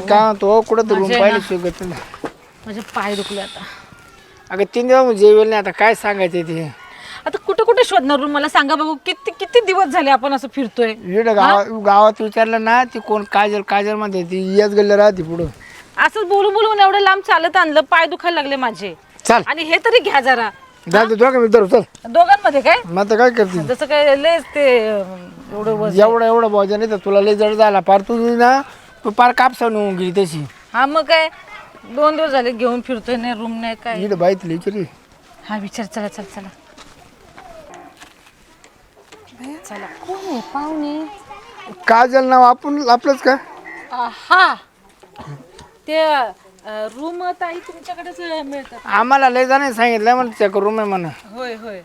काय तो कुठं तर रूम माझे पाहिलं ना. माझे पाय दुखले आता. अगं तीन दिवस जेवेल नाही आता काय सांगायचं ते? आता कुठे कुठे शोधणार मला सांगा बघू किती किती दिवस झाले आपण असं फिरतोय? इकडं गावात गावात विचारलं ना ती कोण काजल काजलमध्ये ती याच गल्ली राहते पुढं. असंच बोलून बोलून एवढं लांब चालत आणलं पाय दुखायला लागले माझे. चल. आणि हे तरी घ्या जरा. जाते दोघं मी धरू चल. दोघांमध्ये काय? मग आता काय करते? जसं काय लयच ते अं, एवढं वजन. एवढं एवढं भोजन येतं तुला लय जड झाला. पार तू ना तू पार कापसा होऊन गेली तशी. हा मग काय? दोन दिवस झाले घेऊन फिरतोय नाही रूम नाही काय? इकडे बाई तिला विचारी हा विचार चला चला चला. चला. कोण आहे? पाहुणे? काजल नाव आपण आपलंच का? हा. ते रूम ताई तुमच्याकडेच मिळतात. आम्हाला लय जाणे सांगितलं म्हणून चेक रूम आहे म्हणा होय होय.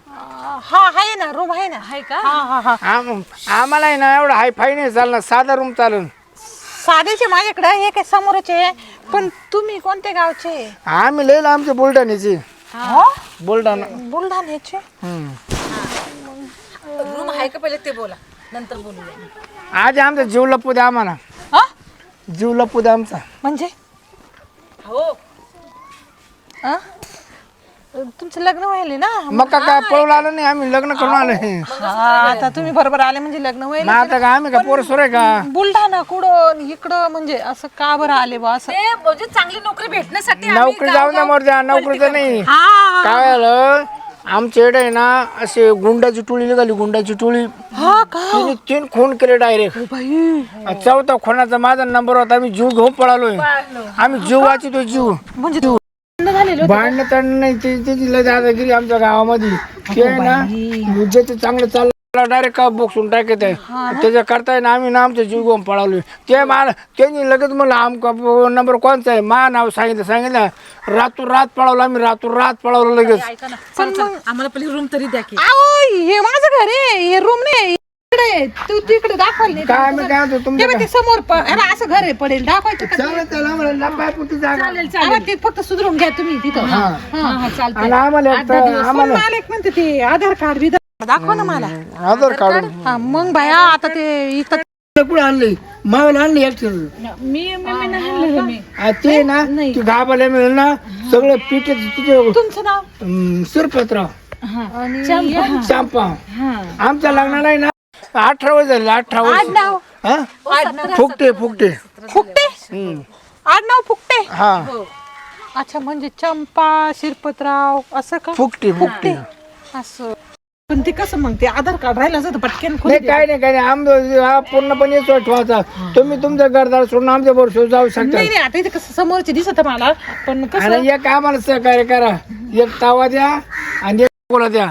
हा आहे ना रूम आहे ना. आहे का? हा हा हा. आम- आम्हाला आहे ना एवढं हाय फाय नाही चालणार साधा रूम चालून. साधेचे माझ्याकडे हे काय समोरचे. पण तुम्ही कोणत्या गावचे? आम्ही लय आमच्या बुलढाण्याची. हो? बुलढाणा. बुलढाण्याचे? हम्म. रूम आहे का पहिले ते बोला नंतर बोलूया. आज आमचा जीव लपू द्या आम्हाला. हा? जीव लपू द्या आमचा. म्हणजे? हो. हा? तुमचं लग्न व्हायले ना? मग का काय पळून आलो नाही आम्ही लग्न करून आलो हा, आता तुम्ही बरोबर आले म्हणजे लग्न मग व्हायले आता का आम्ही का पोर सोर आहे का बुलढाणा कुठं इकडं म्हणजे असं का बरं आले बा असं? ते म्हणजे चांगली नोकरी भेटण्यासाठी आम्ही नोकरी जाऊन द्या मोर नोकरीचं नाही. हा. काय झालं? आमच्या इकडे आहे ना असे गुंडाची टोळी निघाली गुंडाची टोळी. हा का? तिने तीन खून केले डायरेक्ट बाई. चौथा खुनाचा माझा नंबर होता आम्ही जीव घेऊन पळालोय. आम्ही जीव वाचितो जीव. म्हणजे तू झालेलं भांडण तंड नाही ते त्याची लय दादागिरी आमच्या गावामध्ये. ते आहे ना जे ते चांगलं चाललं डायरेक्ट का बोक्सून टाकत आहे. त्याच्या करताय ना आम्ही ना आमचं जीव घेऊन पळालोय. ते मला त्यांनी लगेच म्हणलं आमका नंबर कोणचा आहे? मा नाव सांगितलं सांगितलं रातून रात पळवलं आम्ही रातून रात पळवलं लगेच. ऐका ना चला, चला. आम्हाला पहिले रूम तरी द्या की. हे माझं घर आहे हे रूम नाही. इकडे आहे. तू तिकडे दाखवाल नाही काय मी काय म्हणतो ते तुमचं बघ, ते समोर प- हे असं घर आहे पडेल. दाखवायचं का चालेल त्याला आम्हाला लंबापुरती जागा. हा, ते फक्त सुधरून घ्या तुम्ही तिथं. हा. हा हा चालतंय. आणि आम्हाला एक तर- आम्हाला पण मालक म्हणते ते? आधार कार्ड बिधार दाखवा ना मला. आधार कार्ड? हा मग बाया आता ते इथं कुठे आणले? मावाला आणले एकटं मी ते ना ते गाभाला मिळेल ना सगळं पीठ तिथे तुमचं नाव? सुरपतराव. आणि चांपा. आमच्या लग्नाला आहे ना अठरा झाले अठरा आडनाव. हा? फुकटे फुकटे फुकटे हम्म. आडनाव फुकटे हा. अच्छा म्हणजे चंपा शिरपतराव असं का? फुकटे फुकटे असं. पण ते कसं मग ते आधार कार्ड राहिलं तर पटकन खोली नाही काय नाही काय नाही. आमचा हा पूर्णपणे ठेवायचा तुम्ही तुमचं घरदार सोडून आमच्या बरोबर जाऊ शकता. नाही नाही आता इथे कसं समोरचे दिसत मला पण कसं? आणि एक आम्हाला सहकार्य करा. एक तावा द्या आणि एक कोला द्या.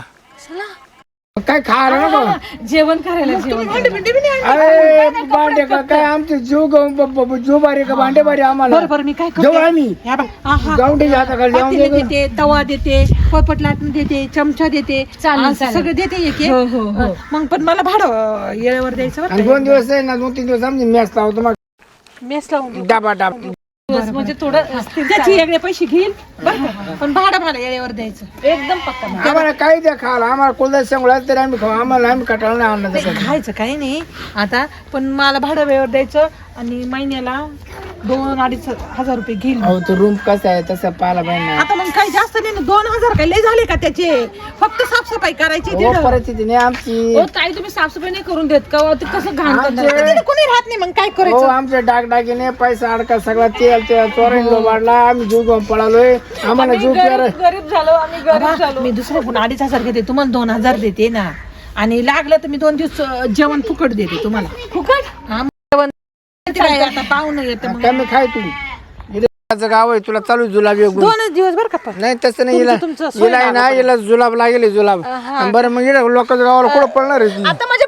काय खायला नको जेवण करायला जेवण. अरे भांडे का काय आमचे जीव ब- जीव बारे का भांडे बारे आम्हाला बरं बरं मी काय जाऊ करते आम्ही ह्या बघ, आहा. गावंडे हाताखाली जाऊन पातेलं दे देते तवा देते पोपट लाटून देते चमचा देते चालेल. सगळं देते एक एक. हो, हो, हो. मग पण मला भाडं अं, येळेवर द्यायचं बरं आणि दोन दिवस आहे ना दोन तीन दिवस आमची मॅच लावतो मग? मेस लावून देऊ. डाबा डाब दिवस म्हणजे थोडं त्याचे वेगळे पैसे घेईल. बरं का? पण भाडं मला येळेवर द्यायचं. एकदम पक्का आम्हाला काही द्या खायला. आम्हाला कोणता शेंगुळा तरी आम्ही खाऊ. आम्हाला आम्ही कटाळा नाही आणलं ते तसं. खायचं काही नाही. आता पण मला भाडं वेळेवर द्यायचं आणि महिन्याला दोन अडीच हजार रुपये घेईल. अहो तो रूम कसा आहे तसं पाहायला पाहिजे ना. आता मग काही जास्त नाही ना? दोन हजार काही लय झाले का त्याचे? फक्त साफसफाई करायची हो तिथं. परिस्थिती नाही आमची. हो ताई तुम्ही साफसफाई नाही करून देत का? ते कसं घाण करणार? आमचे तिथं कोणी राहत नाही मग काय हो करायचं? आमचे डागडागिने पैसा अडका सगळा तेल चोरांनी वाढला आम्ही जीव घेऊन पळालोय. आम्हाला जीव प्यार गरीब गरीब झालो आम्ही गरीब मी दुसरं कोण? अडीच हजार घेते. तुम्हाला दोन हजार देते ना. आणि लागलं तर मी दोन दिवस अं, जेवण फुकट देते तुम्हाला. फुकट? हा, मग जेवण किती काय आता पाहुणं येतं मग. कमी खाय तू इथे गाव आहे तुला चालू जुलाब गुण. दोनच दिवस बरं का पण. नाही तसं नाही हिला तुमचं सोय हिला आहे ना हिला जुलाब लागेल जुलाब. आणि बरं मग हिला लोकांच्या गावाला कुठं पडणार आहे ती? आता माझे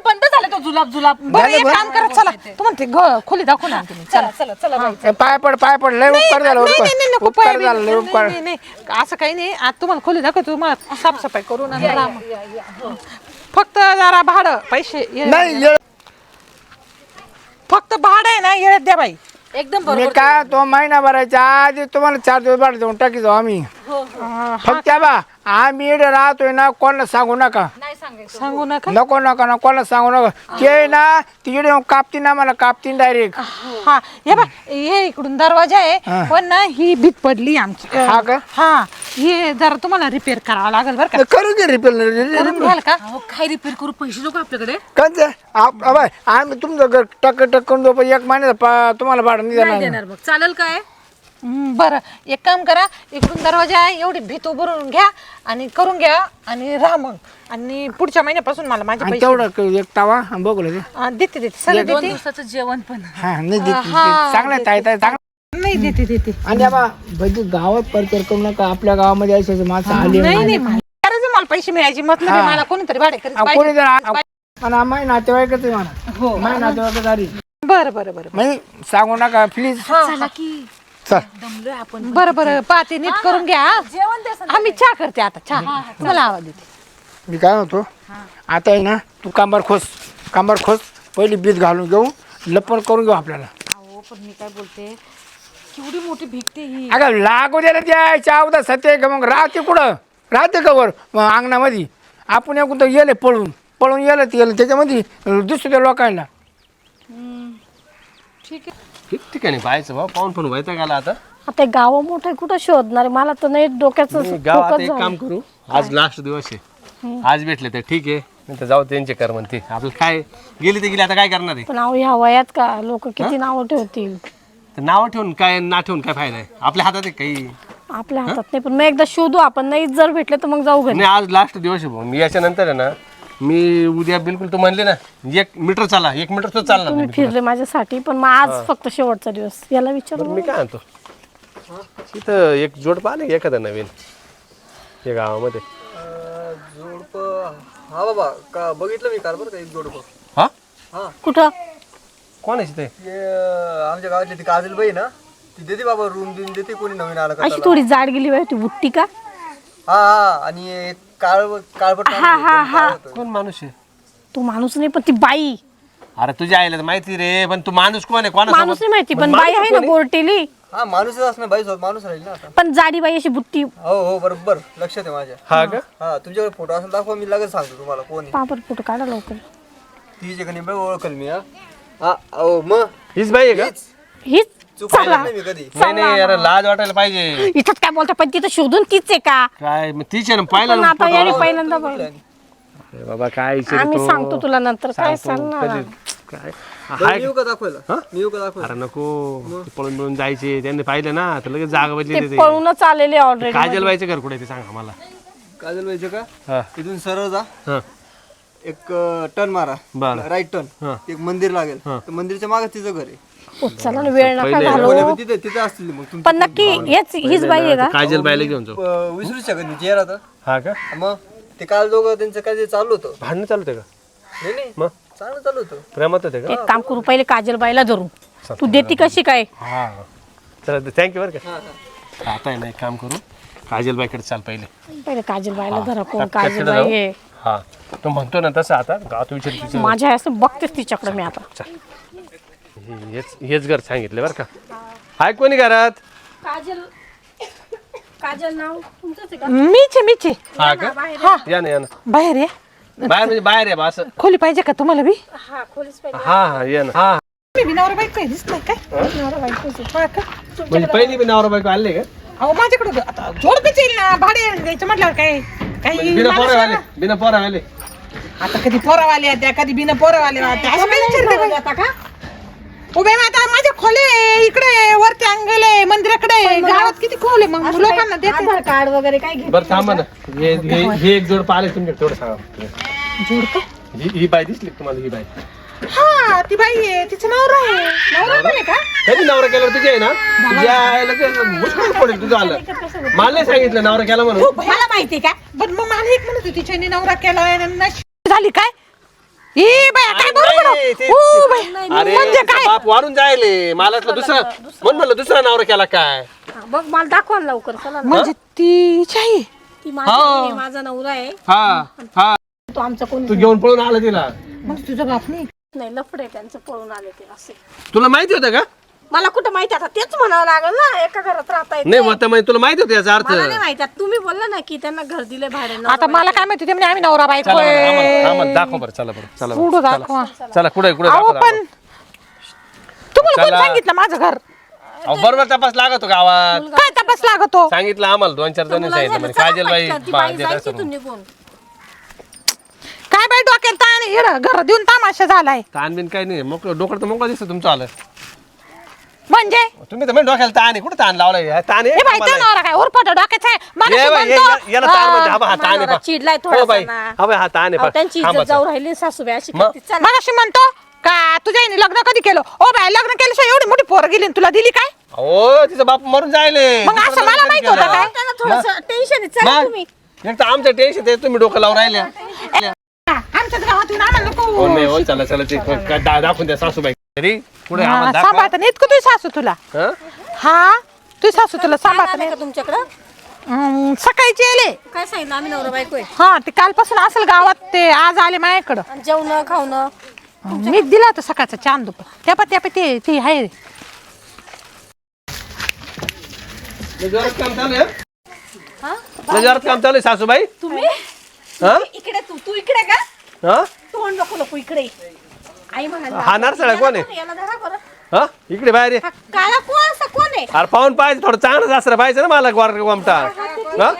बंद झाले तो जुलाब जुलाब. बरं एक काम करा चला. तुम्हाला ते घ- खोली दाखवू ना तुम्ही चला चला. चला बाई. पाय पड पाय पड लय उपकार झाला नाही, नाही, नाही, नको उपकार पाय उपकार झाला लय नाही, उपकार. नाही, नाही, नाही. असं काही नाही. आज तुम्हाला खोली दाखवतो तुम्हाला साफसफाई करून आणि राहा. फक्त जरा भाडं पैसे ये- नाही ये- फक्त भाडं आहे ना येत द्या बाई. एकदम मी बरोबर काय तो महिना भरायच्या आधी तुम्हाला चार दिवस भाडं देऊन टाकी जाऊ आम्ही. हो हो फक्त बा आम्ही इकडे राहतोय ना कोणाला सांगू नका. नाही सांगायचं सांगू नका? नको नको नको कोणाला सांगू नका. ते ना तिकडे येऊन कापतीन ना मला कापतीन डायरेक्ट हा हे. हे इकडून दरवाजा आहे पण ना ही भीत पडली आमची. हा का? हा. हे जरा तुम्हाला रिपेअर करावं लागेल बरं का? करू घे रिपेल करून घ्याल का? अहो काय रिपेअर करू? पैसे नको आपल्याकडे. कंच आम्ही तुमचं घर टक टक करून पण एक महिन्याचा पा- तुम्हाला भाडं नाही नाही देणार देणार मग चालेल काय? बरं. एक काम करा इकडून दरवाजा आहे एवढी भीत उभरून घ्या आणि करून घ्या आणि राहा मग. आणि पुढच्या महिन्यापासून मला माझे आणि पैसे तेवढं क- एक तावा आणि बघू लगे हा, देते देते. सगळं दोन देते. दिवसाचं जेवण पण. हा नाही देते हा, चांगलं आहे ताई ताई चांगलं नाही देते देते. आणि भजी गावात परिचय करू नका आपल्या गावामध्ये असे माणसं आले नाही नाही. मला करायचं मला पैसे मिळायचे. मतलब आहे, मला कोणीतरी भाडे आ, कोणी जर आ- आणि माझे नातेवाईकच आहे मला हो. माझे नातेवाईकच आली बरं बरं बरं म्हणजे सांगू नका प्लीज चला की. चल. दमलोय आपण बरं बरं पाहते नीट करून घ्या हा. जेवण द्या हा मी चहा करते आता चहा. तुम्हाला आवाज देते. मी काय म्हणतो आता आहे ना तू कांबार खोस कांबार खोस पहिली बीत घालून घेऊ लपण करून घेऊ आपल्याला. अहो पण मी काय बोलते केवढी मोठी भिकते ही. अगं लागू दे ना त्या चावदा सत्य का मग? राहते कुठं? राहते का वर? मग अंगणामध्ये. आपण एकूण तर गेले पळून पळून गेलं ते गेलं त्याच्यामध्ये दुसऱ्या लोकांना. ठीक आहे. ठिकठिकाणी पाहायचं भाऊ? पाहून पण व्हायचं गाला आता. आता गाव मोठं आहे, कुठं शोधणार आहे? मला तर नाही डोक्याचं नाही, गाव आता डोकंच एक झालं. काम करू. आज लास्ट दिवस आहे. आज भेटले तर ठीक आहे. नाही तर जाऊ त्यांचे कर म्हणते. आपलं काय? गेली ते गेली आता काय करणार आहे? पण अहो ह्या वयात का? लोक किती नावं ठेवतील? तर नाव ठेवून काय ना ठेवून काय फायदा आहे? आपल्या हातात आहे काही. आपल्या हातात नाही पण मग एकदा शोधू आपण. नाही जर भेटले तर मग जाऊ घरी. आज लास्ट दिवस आहे भाऊ. मी याच्यानंतर आहे ना मी उद्या बिलकुल तू म्हणले ना एक मीटर चाला एक मीटर तो चालणार तुम्ही नाही. फिरले माझ्यासाठी पण मग आज फक्त शेवटचा दिवस. याला विचारू बरं, मी काय म्हणतो? तिथं एक जोड पाहिले एखादं नवीन. या गावामध्ये. जोडप हा बाबा का बघितलं मी काल बरं का एक जोडप हा? कुठं? कोण आहे ते ते अं, आमच्या गावातली ती काजलबाई ना ती देते बाबा रूम देऊन देते कोणी नवीन आलं का अशी थोडी जाड गेली बाई ती बुट्टी का? हा हा आणि काळ काळपट हा हा हा. कोण माणूस आहे? तो माणूस नाही पण ती बाई. अरे तुझ्या आईला तर माहिती रे पण तू माणूस कोण आहे? कोणा माणूस नाही माहिती पण बाई आहे ना गोरटेली हा माणूसच असणार बाई सोबत माणूस राहील ना आता. पण जाडी बाई अशी बुट्टी. हो हो बरोबर. लक्षात आहे माझ्या. हा का? हा तुमच्याकडे फोटो असेल दाखवा मी लगेच सांगतो तुम्हाला कोण आहे. पापड फोटो काढा लवकर. ती जे कधी ओळखल मी हा. हा अहो मग हीच बाई आहे का? हीच? चूक पाहिलं नाही मी कधी. नाही नाही अरे लाज वाटायला पाहिजे. इथंच काय बोलता पण तिथं शोधून तीच आहे का? काय मग तीच आहे ना पाहिलं पण ना आता याने पहिल्यांदा अरे बाबा काय विचार आम्ही तो? सांगतो तुला नंतर काय सांगतो. सांगणार कधी- काय? बरं, हाय मी येऊ का दाखवायला? मी येऊ का दाखवायला? अरे नको ते पळून पळून जायचे त्यांनी पाहिलं ना तर लगेच जागा बदली ते पळूनच आलेले ऑलरेडी काजल बाईचं घर कुठे ते सांगा मला. काजलबाईचं का? हा. इथून सरळ जा. हा. एक टर्न मारा. बरं. Right turn. हा. एक मंदिर लागेल. तर मंदिरच्या मागे तिचं घर आहे. चला ना वेळ नका पहिले- घालू बोले, तिथे तिथे असतील मग तुम्ही पण नक्की हेच हीच बाई आहे का? काजल बाईला घेऊन जाऊ. अं, विसरू शकत नाही चेहरा तर हा का? मग ते काल दोघं त्यांचं काय ते चालू होतं. भांडणं चालू होते का? नाही नाही मग चांगलं चालू होतं. प्रेमात होते का? एक काम करू पहिले काजल बाईला धरू. तू देती कशी काय? हा. चला थँक्यू बरं का. आता आहे ना एक काम करू. काजल बाईकडे चाल पहिले. पहिले काजल बाईला धरा कोण काजल बाई जाऊ. आहे. हा. तो म्हणतो ना तसं आता गावात विचार विचार माझ्या असं बघतेच तिच्याकडे मी आता. चल. हेच हेच घर सांगितलं बरं का. हाय कोणी घरात? काजल. काजल नाव तुमचंच आहे मीच आहे मीच आहे. हा का? हा. या ना या ना. बाहेर या. बाहेर म्हणजे बाहेर आहे बा असं. खोली पाहिजे का तुम्हाला बी? हा खोलीच पाहिजे. हा हा ये ना. हा. मी दिसत नाही काय? नवरा बायकोच आहे. हा का. म्हणजे पहिली पण नवरा बायको आले का? अहो माझ्याकडे आता जोडपीच येईल ना? भाडे द्यायचं म्हटलं काय? काही बिना मला पोरा आले. बिना पोरा आले आता कधी पोरावाले त्या कधी बिना पोरावाले त्या असं काय विचारते बाई? उभे मग आता माझ्या खोले इकडे वरती अंगले मंदिराकडे गावात किती खोले? मग लोकांना देते आधार कार्ड वगैरे काय घे बरं थांबा ना. हे हे हे एक जोड पाहिले तुमच्या तेवढं सांगा. जोडप ही ही बाई दिसली का तुम्हाला ही बाई? हा ती बाई आहे. तिचं नवरा आहे. नवरा पण आहे का? कधी नवरा केल्यावर तुझे आहे ना? तुझ्या आईला ते मुश्किल पडेल तुझं आलं. मला नाही सांगितलं नवरा केला म्हणून. मला माहिती का? पण मग मला एक म्हणत होती तिच्याने नवरा केला झाली काय? बाया काय नाही, ते- हो बाई अरे म्हणजे तिचा काय? बाप वारून जायले. मला वाटलं दुसरा म्हणून म्हणलं दुसरा नवरा केला काय? हा, बघ मला दाखवा ना लवकर चला ना. म्हणजे तिची आई ती माझी आहे, माझा नवरा आहे. हा हा. तो आमचा कोणी तू घेऊन पळून आला तिला. मग तुझा बाप नाही? नाही लफडे त्यांचं पळून आले ते असे. तुला माहिती होतं का? मला कुठं माहिती? आता तेच म्हणावं लागेल ना. एका घरात राहता येत नाही मग म्हणजे तुला माहिती होतं याचा अर्थ. मला नाही माहिती. आता तुम्ही बोलला ना की त्यांना घर दिले भाड्यानं आता मला काय माहिती ते म्हणे आम्ही नवरा बायको चला बरं, आहे. आम्हाला आम्हाला दाखव बरं चला बरं चला बरं. पुढं दाखवा. चला कुठे कुठे अहो दाखव पण तुम्हाला कोण चला. सांगितलं माझं घर? अहो, बरोबर तपास लागतो गावात. काय तपास लागतो? सांगितलं आम्हाला दोन चार जण सांगितलं म्हणे काजल बाई ती निघून. काय बाई डोक्यात ताण? घर देऊन तामाशा झालाय. ताण बिन काही नाही मोकळं डोकं तर मोकळं दिसतं तुमचं आलं. म्हणजे? तुम्ही तर म्हणजे डोक्याला ताण आहे. कुठं ताण लावलाय? हा ताण आहे हे बाई नवरा काय? उरफाट डोक्याचा आहे. आहे. बाई, म्हणतो, ये- याला ताण म्हणजे हा बा, हा ताण आहे नवरा बा. चिडलाय हो थोडासा बाई ना. हा बाई हा ताण आहे अहो, बा. त्यांची थांबा, इज्जत जाऊ राहिली सासूबाई अशी मग? करते. चला. मगाशी म्हणतो का तुझ्या आईने लग्न कधी केलं? ओ बाई लग्न केल्याशिवाय एवढी मोठी पोरं गेली आणि तुला दिली काय? अहो तिचा बाप मरून जायले. मग असं मला माहीत होतं काय? त्यांना थोडस टेन्शन आहे. चला मग तुम्ही. एक तर आमचं टेन्शन ते तुम्ही डोकं लावून राहिल्या आमच्याच गावात येऊन आम्हाला नको. हो नाही हो चला चला ते का- दा- दाखवून द्या सासूबाई. घरी पुढे आम्हाला हा, दाखवा सांभाळता नाही इतकं तुझी सासू तुला. हं? हा तुझी सासू तुला सांभाळता नाही का तुमच्याकडं? हम्म, सकाळीची येले काय सांगितलं? आम्ही नवरा बायको आहे. हा ते कालपासून असेल गावात ते आज आले माझ्याकडं. आणि जेवण खावणं? मी दिला होता सकाळचा चांद दुपार त्या पा त्या ते ते आहे. लय जोरात काम चालू आहे? हं? लय जोरात काम चालू आहे सासूबाई? तुम्ही? हा? इकडे तू तू इकडे का? हा? तोंड नको नको इकडे. आई म्हणाली हा नारसाळा कोण आहे? याला धरा बरं. हा? इकडे बाहेर ये. हा काळा कोण असा कोण आहे? अरे पाहून पाहिजे थोडं चांगलं असलं पाहिजे ना मला गोर गोमटा. हा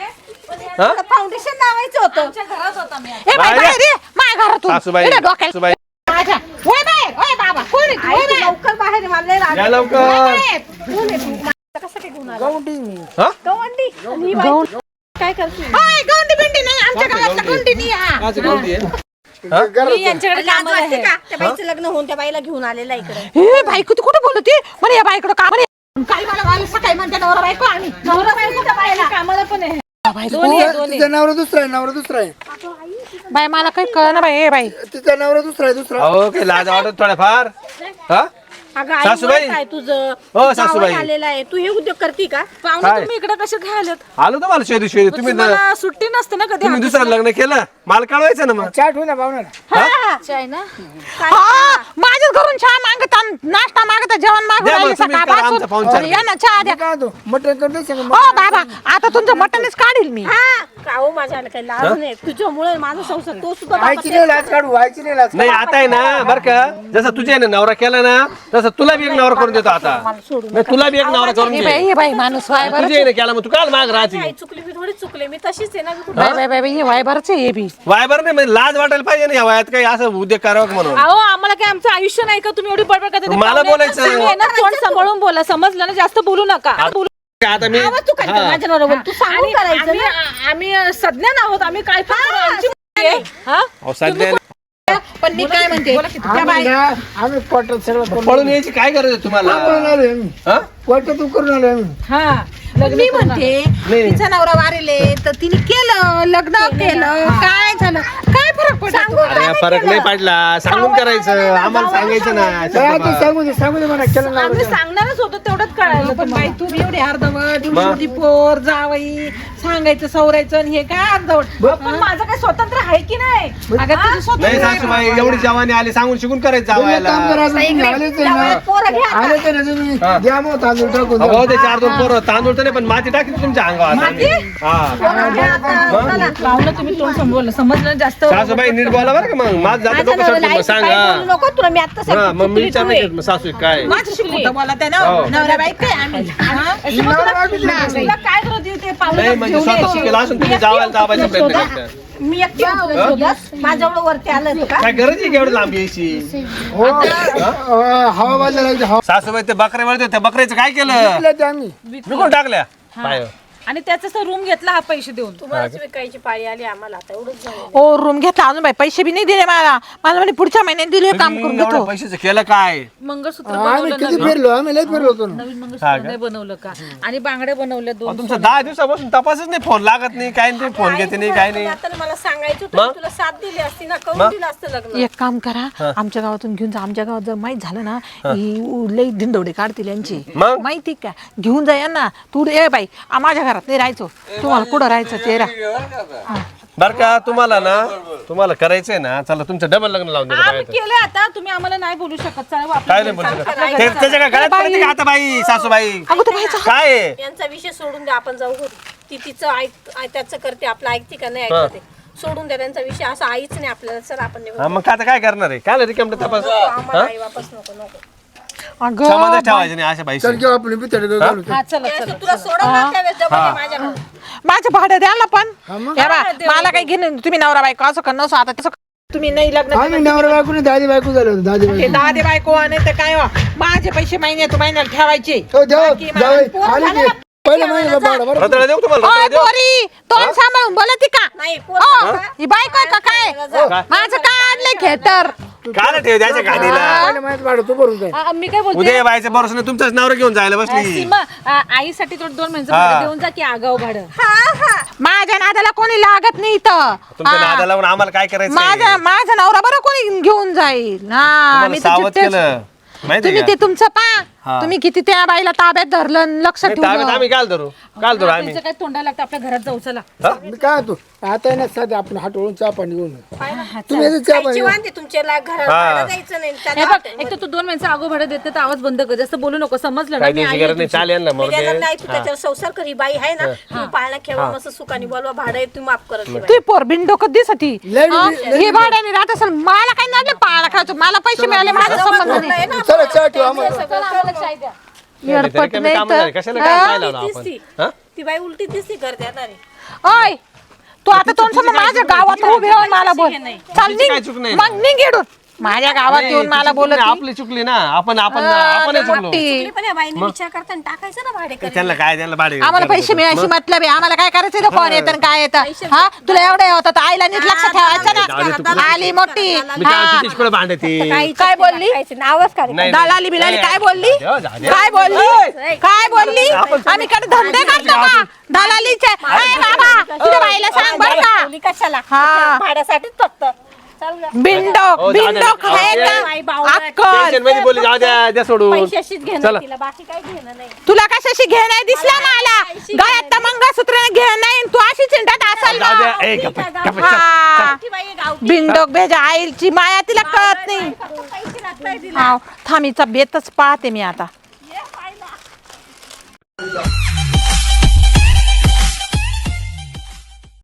हा फाउंडेशन लावायचं होतं. आमच्या घरात होता मी ए बाई बाहेर ये. बाहेर ये. माझ्या घरातून. सासूबाई इकडे डोक्याला. सासूबाई. माझ्या ओय बाहेर ओय बाबा. कोण आहे तू? ओय बाहेर. लवकर बाहेर आहे, मला लय राग या येतो. लवकर. कोण आहे तू? मला कसं काय आला? हा? गवंडी? आणि ही बाई काय करते? बिंडी नाही. आमच्या गावातला गौंडी नाही हा. आहे? यांच्याकडे लाज वाटते का? त्या बाईचं लग्न होऊन त्या बाईला घेऊन आलेला इकडे. ए बाई तू कुठे बोलती म्हणे या बाईकडं का म्हणे काय मला सकाळी म्हणते नवरा बायको आम्ही. नवरा बायको त्या बाईला. कामाला पण आहे. तिचा नवरा दुसरा आहे नवरा दुसरा आहे. बाई मला काही कळ ना बाई ए बाई. तिचा नवरा दुसरा आहे दुसरा. अहो काही लाज वाटत थोड्याफार? हा? अगं आई सासूबाई? वय काय तुझं? हो, तू सासूबाई. जावई आलेला आहे. तू हे उद्योग करते का? काय? तुम्ही इकडे कसे काय आलेत आलो मला तुम्ही तुम्हाला सुट्टी नसते ना कधी तुम्ही दुसरं लग्न केलं? मला कळवायचं ना मग? चाट होईना पाहुणार आहे ना? हा माझ्याच घरून चहा मागत नाश्ता मागत जेवण मागत द्या बरं, राहिले तुम्ही करा आमचा पाहुणचार. सकाळपासून या ना चहा द्या. काय तो सगळं. हो बाबा आता तुमचं मटनच काढील मी. हा. का हो माझ्या काही लाज नाही. तुझ्यामुळे माझा संसार तो सुद्धा व्हायची नाही लाच काढू व्हायची नाही लाच नाही आता आहे ना बर का? जसं तुझ्या ना नवरा केला ना तसं तुला बी एक नवरा करून देतो आता. तुला बी एक नवरा करून दे. बाई माणूस वाय बरं केला मग तू काल माग राहते. चुकली मी थोडी चुकले. मी तशीच आहे ना मी कुठं- बाई बाई बाई बाई, हे वाय बरंच आहे हे बी. वायबर नाही म्हणजे लाज वाटायला पाहिजे ना या वयात काही असं उद्योग करावं का म्हणून? अहो आम्हाला काय आमचं आयुष्य नाही का? तुम्ही एवढी बडबड करता. ते मला पाहुणे बोलायचं. तुम्ही आहे ना तोंड सांभाळून बोला. समजलं ना? जास्त बोलू नका. बोलू आता मी आवाज तू काय माझ्या बरोबर. तू सांगून आणि करायचं आम्ही सज्ञान आहोत. आम्ही काय पण करू, आमची मुलगी आहे. हा? अहो, सध्या पण मी काय म्हणते? आम्ही ना आम्ही पोटात सगळं करून पळून यायची काय गरज आहे तुम्हाला? करून आलोय आम्ही? हा? आलोय आम्ही. हा मी म्हणते तिचा नवरा वारेले तर तिने केलं लग्न केलं काय झालं? काय फरक पडला? अरे फरक नाही पडला. सांगून करायचं. आम्हाला सांगायचं ना. तर आता सांगू दे सांगू दे म्हणा केलं ना आम्ही सांगणारच होतो तेवढंच कळायला पण बाई तुम्ही एवढे अर्धवट पोर जावई सांगायचं सवरायचं आणि हे काय अर्धवट? पण माझं काय स्वतंत्र आहे की नाही? अगं तुझं स्वतः नाही सासूबाई एवढी जवानी आली सांगून शिकून करायचं जावायला. पोरं घ्या अहो ते चार दोन पोरं तांदूळ तर नाही पण माती टाकी तुमच्या अंगावर हा. पाहुलं तुम्ही तोंड सांभाळलं समजलं ना जास्त? सासूबाई नीट बोला बरं का मग. माझं जातं माझ्या डोकं नवऱ्याला सटकून मग आई सांग. काय हा. बोलू नको तुला मी आता हा मग मी तू. की सासू काय? माझ्याशी खोटं बोला त्या हो. नवरा बाई काय आम्ही हा? तुला काय करत होती ते म्हणजे स्वतः शिकेल असून तुम्ही जावायला दाबायचा प्रयत्न करता. मी एकटी होतो ना शोधत माझ्यावर वरती आलं का? काय गरज आहे की एवढं लांब यायची? हो. अं, हवा बाजूला लागते हवा सासूबाई ते बकरे वळते त्या बकऱ्याचं काय केलं? विकल्या त्या आम्ही. विकून टाकल्या? पाय. आणि त्याचा रूम घेतला हा पैसे देऊन. तुम्हालाच विकायची पाळी आली आम्हाला आता एवढंच झालं. ओ रूम घेतला अजून बाई पैसे बी नाही दिले मला. मला म्हणे पुढच्या महिन्यात दिले काम करून घेतो. पैशाचं केलं काय? मंगळसूत्र आम्ही बनवलं किती फिरलो आम्ही लय फिरलो होतो. ना. नवीन मंगळसूत्र नाही बनवलं का? आणि बांगड्या बनवल्या दोन तुमचा दहा दिवसापासून तपासच नाही फोन लागत नाही काय नाही फोन घेते नाही काय नाही. आता मला सांगायचं होतं मी तुला साथ दिली असती ना करून दिलं असतं लग्न. एक काम करा आमच्या गावातून घेऊन जा. आमच्या गावात जर माहीत झालं ना ही. उ- लई धिंडवडे काढतील यांची. मग? माहिती का? घेऊन जा यांना. तू ए बाई. आ, माझ्या घरात नाही राहायचो. तुम्हाला कुठं राहायचं ते राहा. बर का तुम्हाला ना तुम्हाला करायचंय ना चला तुमचं डबल लग्न लावून देतो आम्ही काय केले आता तुम्ही आम्हाला नाही बोलू शकत. चला काय नाही बोलू शकत. ते- त्याच्या काय गळ्यात पडते का आता बाई सासूबाई? काय आहे? यांचा विषय सोडून द्या आपण जाऊ घरी. ती तिचं ऐक ऐ- त्याचं करते आपलं ऐकते का नाही ऐकते. सोडून द्या त्यांचा विषय असा आईच नाही आपल्याला. सर आपण निघू. हा, मग आता काय करणार आहे? काय रिकाम तपास आम्हाला आई वापस नको नको. अगं समाधान ठेवायचं नाही अशा बाई चल घेऊ आपण बिचारे घालू हा? चला ते असं तुला सोडत ना त्यावेळेस डबल आहे माझ्याकडे माझं भाडं द्या ना पण. हे बा, मला काही घेणं. तुम्ही नवरा बायको असं कर नसो आता तसं तुम्ही नाही लग्न आम्ही नवरा बायको नाही दादी बायको झालो होतो, दादी ते बायको. दहा दे बायको आणि ते काय हो, माझे पैसे महिन्या तू महिन्याला ठेवायचे. हो देव जाऊ आली की. पहिलं महिन्याला भाडं बरं रताळा देऊ तुम्हाला? ओय रताळा देऊ? पोरी तोंड सांभाळून बोलती का? नाही ओ, ही बायको आहे का काय? माझं काय आणलंय खेतर? काय ठेव द्यायच्या गाडीला पहिलं महिन्यात भाडं तू भरून जाय आ, मी काय बोलते? उद्या तुमच्याच नावर घेऊन जायला बसली. सीमा आ, आईसाठी थोडं दोन महिन्याचं हा. भाडं देऊन जा की आगाव भाडं. माझ्या नादाला कोणी लागत नाही इथं. तुमच्या. नादा लावून आम्हाला काय करायचं माझा माझा नवरा बरं कोणी घेऊन जाईल. हा मी तर सावध चिठ्ठीच- केलं. माहिती तुम्ही ते तुमचं पा. तुम्ही किती त्या बाईला ताब्यात धरलं आणि लक्ष ठेवलं? आम्ही काल धरू काल धरू आम्ही. त्यांचं काय तोंडाला लागतं आपल्या घरात जाऊ चला. मी काय तू आता आहे ना साधे आपण हाटवळून चहा पाणी घेऊन. तुम्ही याचं चहा पाणी खायची वांदे तुमच्या ला- घरात. भाडं द्यायचं नाही हे त्याला बघ एक तर तू दोन महिन्याचा आगो भाडं देते तर आवाज बंद कर. जास्त बोलू नको समजलं ना? मी आई गरज नाही नाही तू त्याच्यावर संसार करी बाई आहे ना तू पाळणा खेळवा मस्त सुखाने बोलवा भाडं आहे, तू माफ करत नाही. ती पोर बिंडो कधी साठी लय बी- हे? भाड्याने राहत असेल मला काही नाही पाळा खायचो मला पैसे मिळाले माझा संबंध नाही. आहे ना, चला चहा ठेवा आम्हाला. कमी नाही कामं झाली. तर कशाला काय लावलं आपण ती हा? ती बाई उलटी दिसती करते आता रे. ओय तू आता तोंड समोर माझ्या गावात उभी राहून मला बोल चाल तिची काय चूक नाही. निघ मग निघेडून माझ्या गावात येऊन मला बोलत नाही, आपली चुकली ना. आपण आपण आपण चुकलो. मोठी. पण या बाईने विचार करताना टाकायचं ना भाडे कधी. त्यांना काय त्यांना भाडे आम्हाला पैसे मिळायची मतलब आहे आम्हाला काय करायचं? कोण येतं आणि काय येतं? हा? तुला एवढं होतं तर आईला नीट लक्ष ठेवायचं ना. आली मोठी. मी काय हा. बोलली? नावच काढ नाही, दलाली बिलाली नाही. काय बोलली? जाऊ जाऊ. काय बोलली? काय बोलली? आम्ही कडे धंदे करतो का दलालीचे. बाबा तुझ्या बाईला सांग बर का. कशाला? हा. भाड्यासाठीच फक्त. चाल गं. बिंडो हो, जाऊ बावळट. अक्कल. टेन्शनमध्ये बोलली जाऊ द्या द्या सोडून. पैशाशीच घेणं चला. तिला बाकी काही घेणं नाही. तुला कशाशी घे नाही? दिसला मला गळ्यात तर मंगळसूत्र घे नाही तू अशी चिंतात असाल जाऊ द्या ना ए गप्प गप्प चल. हा. ती बाई गावठी. बिंडोक बेजा आईची माया तिला कळत नाही. पैसे लागताय तिला हाव, थांबीचा बेतच पाहते मी आता. ये पाहिला